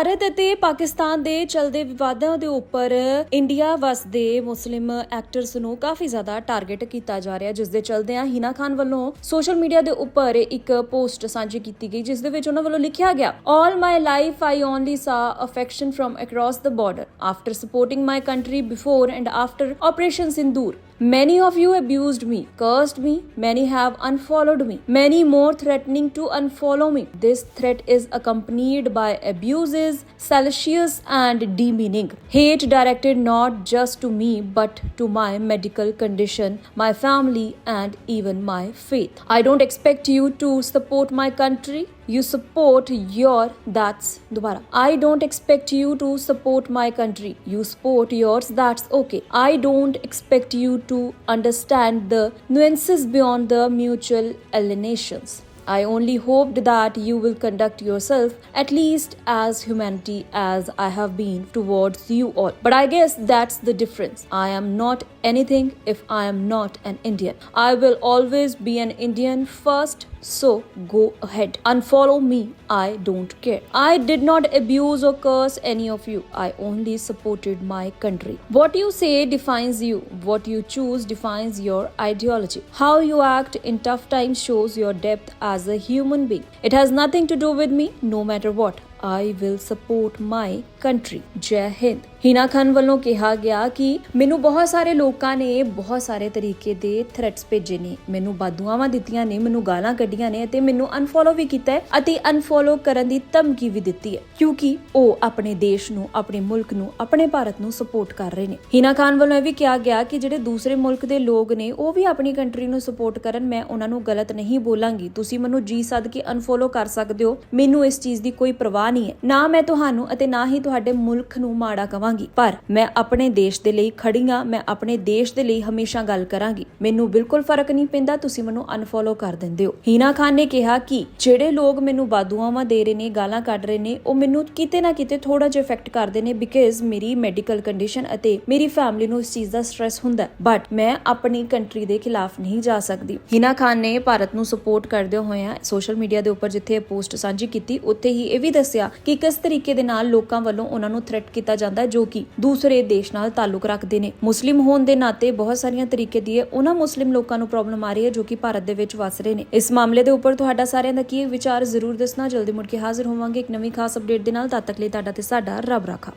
ਭਾਰਤ ਅਤੇ ਪਾਕਿਸਤਾਨ ਦੇ ਚਲਦੇ ਵਿਵਾਦਾਂ ਦੇ ਉੱਪਰ ਇੰਡੀਆ ਵਸਦੇ ਮੁਸਲਿਮ ਐਕਟਰਸ ਨੂੰ ਕਾਫੀ ਜ਼ਿਆਦਾ ਟਾਰਗੇਟ ਕੀਤਾ ਜਾ ਰਿਹਾ, ਜਿਸ ਦੇ ਚਲਦਿਆਂ ਹਿਨਾ ਖਾਨ ਵੱਲੋਂ ਸੋਸ਼ਲ ਮੀਡੀਆ ਦੇ ਉੱਪਰ ਇੱਕ ਪੋਸਟ ਸਾਂਝੀ ਕੀਤੀ ਗਈ, ਜਿਸ ਦੇ ਵਿੱਚ ਉਹਨਾਂ ਵੱਲੋਂ ਲਿਖਿਆ ਗਿਆ all my life I only saw affection from across the border after supporting my country before and after operation Sindoor Many of you abused me, cursed me, many have unfollowed me, many more threatening to unfollow me. This threat is accompanied by abuses, salacious and demeaning. Hate directed not just to me but to my medical condition, my family, and even my faith. I don't expect you to support my country. You support your that's Dubara. I don't expect you to support my country. You support yours, that's okay. I don't expect you to understand the nuances beyond the mutual alienations. I only hoped that you will conduct yourself at least as humanity as I have been towards you all. But I guess that's the difference. I am not anything if I am not an Indian. I will always be an Indian first. So go ahead. Unfollow me. I don't care. I did not abuse or curse any of you. I only supported my country. What you say defines you. What you choose defines your ideology. How you act in tough times shows your depth as a human being. It has nothing to do with me, no matter what. I will support my country Jai Hind Heena Khan ਵੱਲੋਂ ਕਿਹਾ ਗਿਆ ਕਿ ਮੈਨੂੰ ਬਹੁਤ ਸਾਰੇ ਲੋਕਾਂ ਨੇ ਬਹੁਤ ਸਾਰੇ ਤਰੀਕੇ ਦੇ ਥ੍ਰੈਟਸ ਭੇਜੇ ਨੇ। ਮੈਨੂੰ ਬਾਦੂਆਵਾਂ ਦਿੱਤੀਆਂ ਨੇ, ਮੈਨੂੰ ਗਾਲਾਂ ਕੱਢੀਆਂ ਨੇ ਅਤੇ ਮੈਨੂੰ ਅਨਫੋਲੋ ਵੀ ਕੀਤਾ ਹੈ ਅਤੇ ਅਨਫੋਲੋ ਕਰਨ ਦੀ ਧਮਕੀ ਵੀ ਦਿੱਤੀ ਹੈ। ਕਿਉਂਕਿ ਉਹ ਆਪਣੇ ਦੇਸ਼ ਨੂੰ, ਆਪਣੇ ਮੁਲਕ ਨੂੰ, ਆਪਣੇ ਭਾਰਤ ਨੂੰ ਸਪੋਰਟ ਕਰ ਰਹੇ ਨੇ। ਹੀਨਾ ਖਾਨ ਵੱਲੋਂ ਇਹ ਵੀ ਕਿਹਾ ਗਿਆ ਕਿ ਜਿਹੜੇ ਦੂਸਰੇ ਮੁਲਕ ਦੇ ਲੋਕ ਨੇ, ਉਹ ਵੀ ਆਪਣੀ ਕੰਟਰੀ ਨੂੰ ਸਪੋਰਟ ਕਰਨ। ਮੈਂ ਉਹਨਾਂ ਨੂੰ ਗਲਤ ਨਹੀਂ ਬੋਲਾਂਗੀ। ਤੁਸੀਂ ਮੈਨੂੰ ਜੀ ਸੱਦ ਕੇ ਅਨਫੋਲੋ ਕਰ ਸਕਦੇ ਹੋ। ਮੈਨੂੰ ਇਸ ਚੀਜ਼ ਦੀ ਕੋਈ ਪਰਵਾਹ ਨਹੀਂ ਹੈ। ਨਾ ਮੈਂ ਤੁਹਾਨੂੰ ਅਤੇ ਨਾ ਹੀ ਤੁਹਾਡੇ ਮੁਲਕ ਨੂੰ ਮਾੜਾ ਕਵਾਂਗੀ। ਪਰ ਮੈਂ ਆਪਣੇ ਦੇਸ਼ ਦੇ ਲਈ ਖੜੀ ਹਾਂ, ਮੈਂ ਆਪਣੇ ਦੇਸ਼ ਦੇ ਲਈ ਹਮੇਸ਼ਾ ਗੱਲ ਕਰਾਂਗੀ। ਮੈਨੂੰ ਬਿਲਕੁਲ ਫ਼ਰਕ ਨਹੀਂ ਪੈਂਦਾ, ਤੁਸੀਂ ਮੈਨੂੰ ਅਨਫੋਲੋ ਕਰ ਦਿੰਦੇ ਹੋ। ਹੀਨਾ ਖਾਨ ਨੇ ਕਿਹਾ ਕਿ ਜਿਹੜੇ ਲੋਕ ਮੈਨੂੰ ਬਾਦੂਆਵਾਂ ਦੇ ਰਹੇ ਨੇ, ਗਾਲਾਂ ਕੱਢ ਰਹੇ ਨੇ, ਉਹ ਮੈਨੂੰ ਕਿਤੇ ਨਾ ਕਿਤੇ ਥੋੜਾ ਜਿਹਾ ਇਫੈਕਟ ਕਰਦੇ ਨੇ ਬਿਕਾਜ਼ ਮੇਰੀ ਮੈਡੀਕਲ ਕੰਡੀਸ਼ਨ ਅਤੇ ਮੇਰੀ ਫੈਮਿਲੀ ਨੂੰ ਇਸ ਚੀਜ਼ ਦਾ ਸਟ੍ਰੈਸ ਹੁੰਦਾ ਬਟ ਮੈਂ ਆਪਣੀ ਕੰਟਰੀ ਦੇ ਖਿਲਾਫ ਨਹੀਂ ਜਾ ਸਕਦੀ। ਹੀਨਾ ਖਾਨ ਨੇ ਭਾਰਤ ਨੂੰ ਸਪੋਰਟ ਕਰਦੇ ਹੋਇਆਂ ਸੋਸ਼ਲ ਮੀਡੀਆ ਦੇ ਉੱਪਰ ਜਿੱਥੇ ਇਹ ਪੋਸਟ ਸਾਂਝੀ ਕੀਤੀ, ਉੱਥੇ ਹੀ ਇਹ ਵੀ ਦੱਸਿਆ ਕਿ ਕਿਸ ਤਰੀਕੇ ਦੇ ਨਾਲ ਲੋਕਾਂ ਵੱਲੋਂ ਉਹਨਾਂ ਨੂੰ ਥ੍ਰੈਟ ਕੀਤਾ ਜਾਂਦਾ ਹੈ, ਜੋ ਕਿ ਦੂਸਰੇ ਦੇਸ਼ ਨਾਲ ਤਾਲੁਕ ਰੱਖਦੇ ਨੇ। ਮੁਸਲਿਮ ਹੋਣ ਦੇ ਨਾਤੇ ਬਹੁਤ ਸਾਰੀਆਂ ਤਰੀਕੇ ਦੀ ਉਹਨਾਂ ਮੁਸਲਿਮ ਲੋਕਾਂ ਨੂੰ ਪ੍ਰੋਬਲਮ ਆ ਰਹੀ ਹੈ, ਜੋ ਕਿ ਭਾਰਤ ਦੇ ਵਿੱਚ ਵਸ ਰਹੇ ਨੇ। ਇਸ ਮਾਮਲੇ ਦੇ ਉੱਪਰ ਤੁਹਾਡਾ ਸਾਰਿਆਂ ਦਾ ਕੀ ਵਿਚਾਰ ਜ਼ਰੂਰ ਦੱਸਣਾ। ਜਲਦੀ ਮੁੜ ਕੇ ਹਾਜ਼ਰ ਹੋਵਾਂਗੇ ਇੱਕ ਨਵੀਂ ਖਾਸ ਅਪਡੇਟ ਦੇ ਨਾਲ। ਤਦ ਤੱਕ ਲਈ ਤੁਹਾਡਾ ਤੇ ਸਾਡਾ ਰੱਬ ਰਾਖਾ।